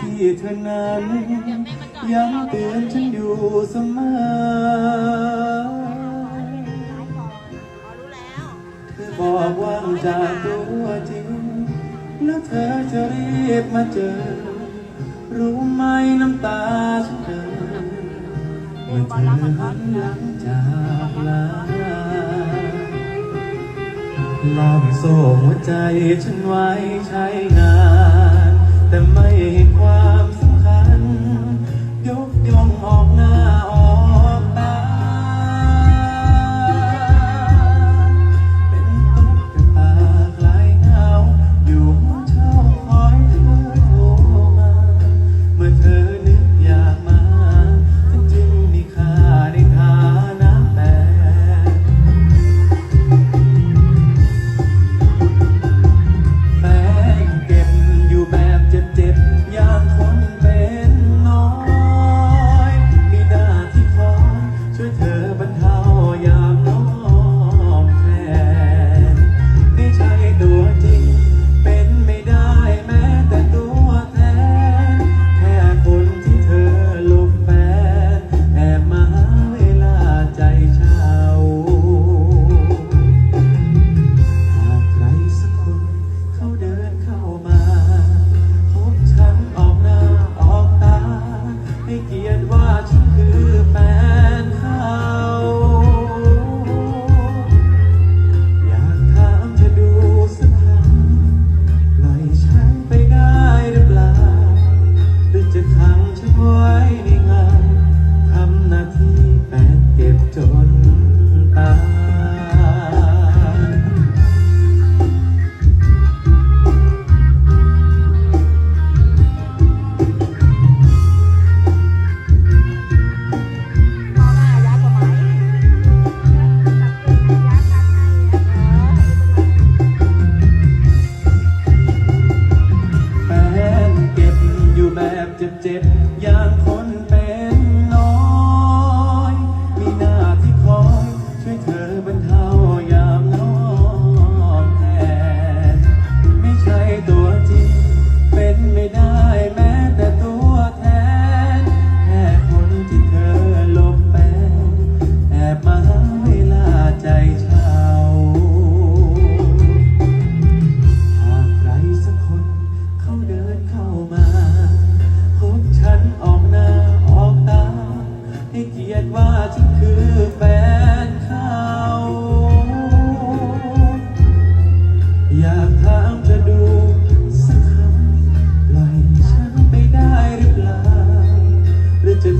ที่เธอนั้นย้ำเตือนฉันอยู่เสมอ เธอบอกว่างจากตัวจริง แล้วเธอจะรีบมาเจอ รู้ไหมน้ำตาฉันเธอเมื่อเธอหันหลังจากลาลองส่หัวใจฉันไว้ใช้งาน 最甜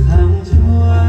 ท้องทุ่ว